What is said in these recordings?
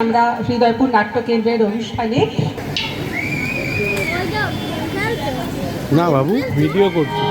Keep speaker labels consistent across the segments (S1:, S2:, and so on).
S1: আমরা হৃদয়পুর নাট্য কেন্দ্রের অনুষ্ঠানে
S2: না বাবু ভিডিও করছি।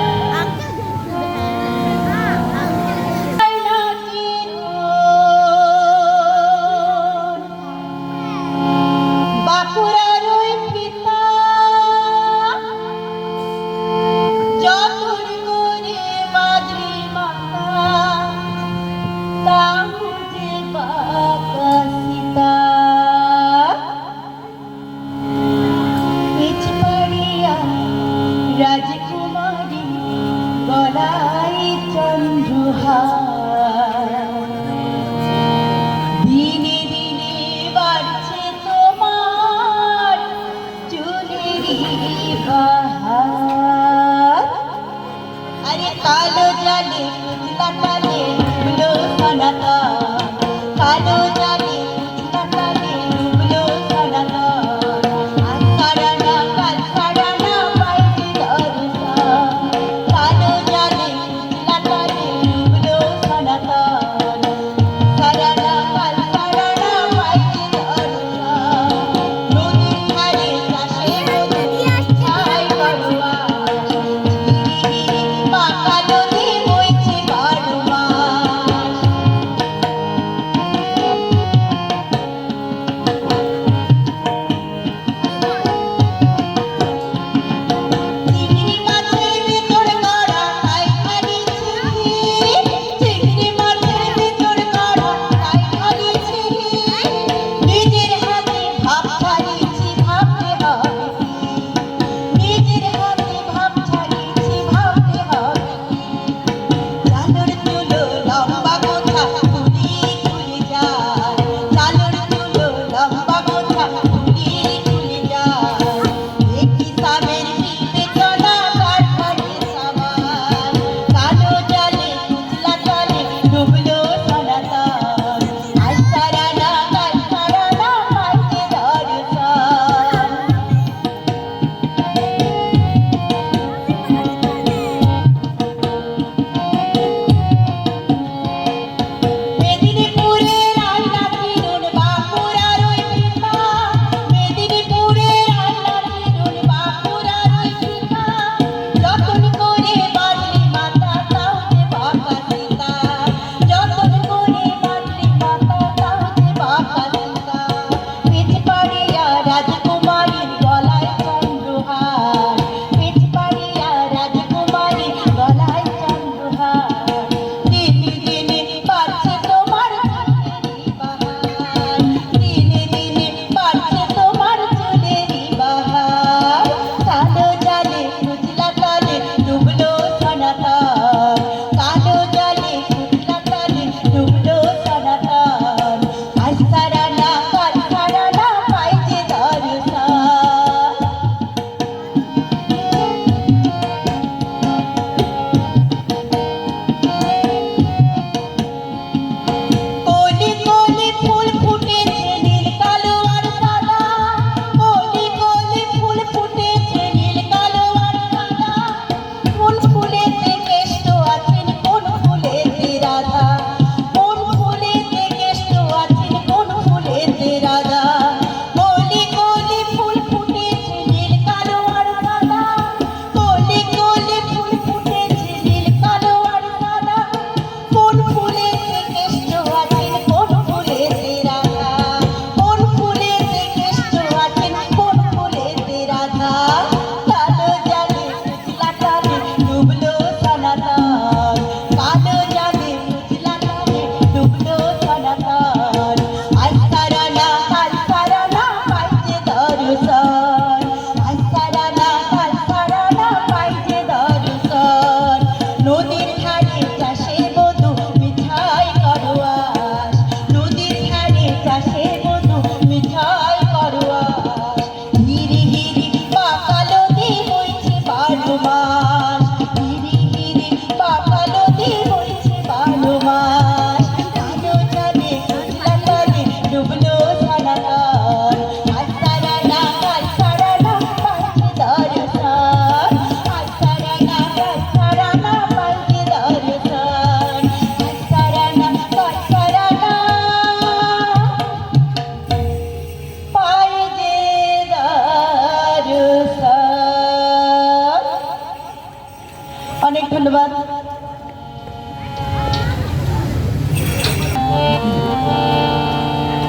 S2: ধন্যবাদ।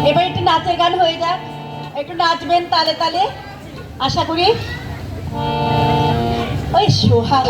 S2: এবার একটু নাচের গান হয়ে যাক। একটু নাচবেন তালে তালে। আশা করি। ওই সোহাগ।